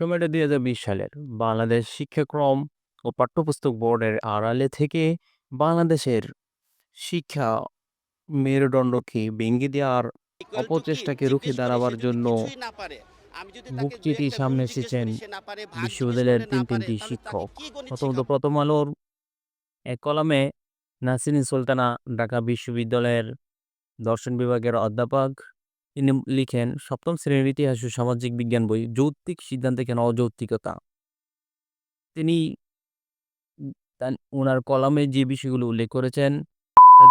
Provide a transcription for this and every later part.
সময়টা ২০২০ সালের। বাংলাদেশ শিক্ষাক্রম ও পাঠ্যপুস্তক বোর্ডের আড়ালে থেকে বাংলাদেশের শিক্ষা মেরুদণ্ডকে ভেঙে দেওয়ার? অপচেষ্টাকে রুখে দাঁড়াবার জন্য বুক দু সামনে এসেছেন বিশ্ববিদ্যালয়ের করলে না ৩ পারে, ৩টি তাহলে তাকে শিক্ষক। প্রথমত প্রথম আলোর এক কলামে নাসরিন সুলতানা ঢাকা বিশ্ববিদ্যালয়ের দর্শন বিভাগের অধ্যাপক তিনি লিখেন, সপ্তম শ্রেণির ইতিহাস ও সামাজিক বিজ্ঞান বই, যৌক্তিক সিদ্ধান্তে কেন অযৌক্তিকতা? তিনি উনার কলামে যে বিষয়গুলো উল্লেখ করেছেন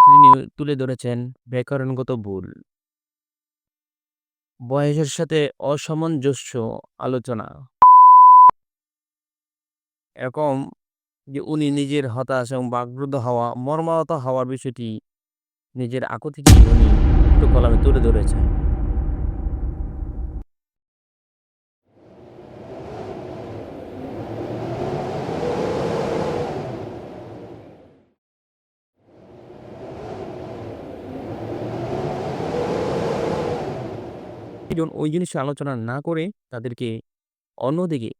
তিনি তুলে ধরেছেন, ব্যাকরণগত ভুল। বয়সের সাথে অসামঞ্জস্য আলোচনা। এরকম যে উনি নিজের হতাশ এবং বাকরুদ্ধ হওয়া, মর্মাহত হওয়ার বিষয়টি নিজের আকুতিকে উনি কলামে তুলে ধরেছেন। জন ওই জিনিসটা আলোচনা না করে তাদেরকে অন্যদিকে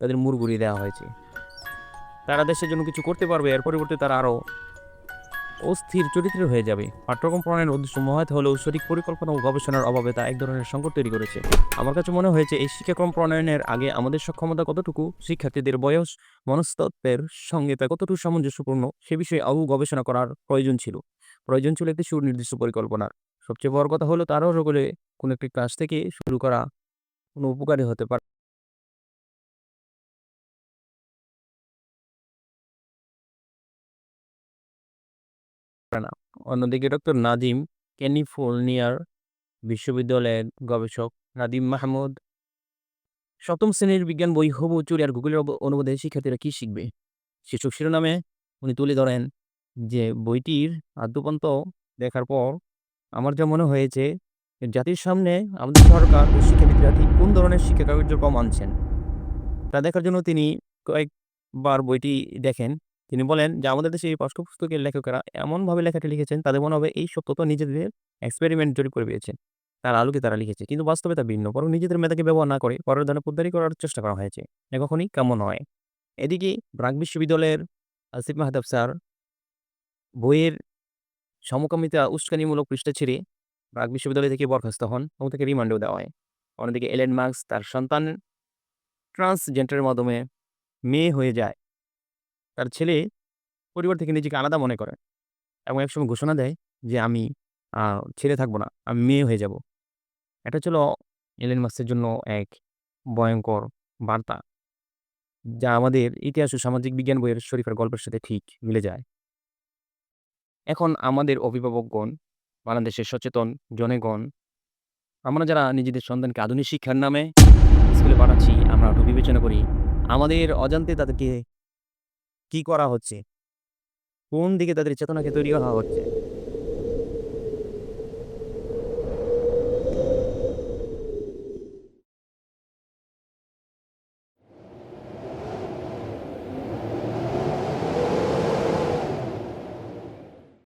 তাদের মুড়গুড়ি দেওয়া হয়েছে। তারা দেশের জন্য কিছু করতে পারবে, এর পরিবর্তে তারা আরও অস্থির চরিত্রের হয়ে যাবে। পাঠ্যক্রম প্রণয়নের উদ্দেশ্য মহৎ হলেও সঠিক পরিকল্পনা ও গবেষণার অভাবে তা এক ধরনের সংকট তৈরি করেছে। আমার কাছে মনে হয়েছে, এই শিক্ষাক্রম প্রণয়নের আগে আমাদের সক্ষমতা কতটুকু, শিক্ষার্থীদের বয়স, মনস্তত্ত্বের সঙ্গে তা কতটুকু সামঞ্জস্যপূর্ণ, সে বিষয়ে আরও গবেষণা করার প্রয়োজন ছিল। প্রয়োজন ছিল একটি সুনির্দিষ্ট পরিকল্পনার। সবচেয়ে বড় কথা হলো তারও করে কোনো একটি ক্লাস থেকে শুরু করা কোনো উপকারী হতে পারে। অন্যদিকে ডক্টর নাদিম ক্যালিফোর্নিয়ার বিশ্ববিদ্যালয়ের গবেষক নাদিম মাহমুদ সপ্তম শ্রেণির বিজ্ঞান বই হবু চুরি আর গুগলের অনুবাদে শিক্ষার্থীরা কি শিখবে? শীর্ষক শিরোনামে উনি তুলে ধরেন যে বইটির আদ্যপান্ত দেখার পর আমার যা মনে হয়েছে জাতির সামনে আমাদের সরকার ও শিক্ষাবিদরা ঠিক কোন ধরনের শিক্ষা কার্যক্রম আনছেন, তা দেখার জন্য তিনি কয়েকবার বইটি দেখেন। তিনি বলেন যে, আমাদের দেশে এই পাঠ্যপুস্তকের লেখকেরা এমনভাবে লেখাটি লিখেছেন, তাদের মনে হবে এই সত্যতা নিজেদের এক্সপেরিমেন্ট জড়িত করে পেয়েছেন তার আলোকে তারা লিখেছে, কিন্তু বাস্তবে তা ভিন্ন, বরং নিজেদের মেধাকে ব্যবহার না করে পরের দানে পোদ্দারি করার চেষ্টা করা হয়েছে। এ কখনই কাম্য নয়। এদিকে ব্রাক বিশ্ববিদ্যালয়ের আসিফ মাহতাব স্যার বইয়ের সমকামিতা উস্কানিমূলক পৃষ্ঠা ছেড়ে ব্রাক বিশ্ববিদ্যালয় থেকে বরখাস্ত হন এবং তাকে রিমান্ডেও দেওয়া হয়। অন্যদিকে এলেন মার্কস তার সন্তান ট্রান্সজেন্ডারের মাধ্যমে মেয়ে হয়ে যায়। তার ছেলে পরিবার থেকে নিজেকে আলাদা মনে করে এবং একসময় ঘোষণা দেয় যে আমি ছেলে থাকব না, আমি মেয়ে হয়ে যাব। এটা ছিল এলেন মার্কসের জন্য এক ভয়ঙ্কর বার্তা, যা আমাদের ইতিহাস ও সামাজিক বিজ্ঞান বইয়ের শরীফের গল্পের সাথে ঠিক মিলে যায়। এখন আমাদের অভিভাবকগণ বাংলাদেশের সচেতন জনগণ। আমরা যারা নিজেদের সন্তানকে আধুনিক শিক্ষার নামে স্কুলে পাঠাচ্ছি, আমরা একটু বিবেচনা করি, আমাদের অজান্তে তাদেরকে কি করা হচ্ছে? কোন দিকে তাদের চেতনাকে তৈরি করা হচ্ছে?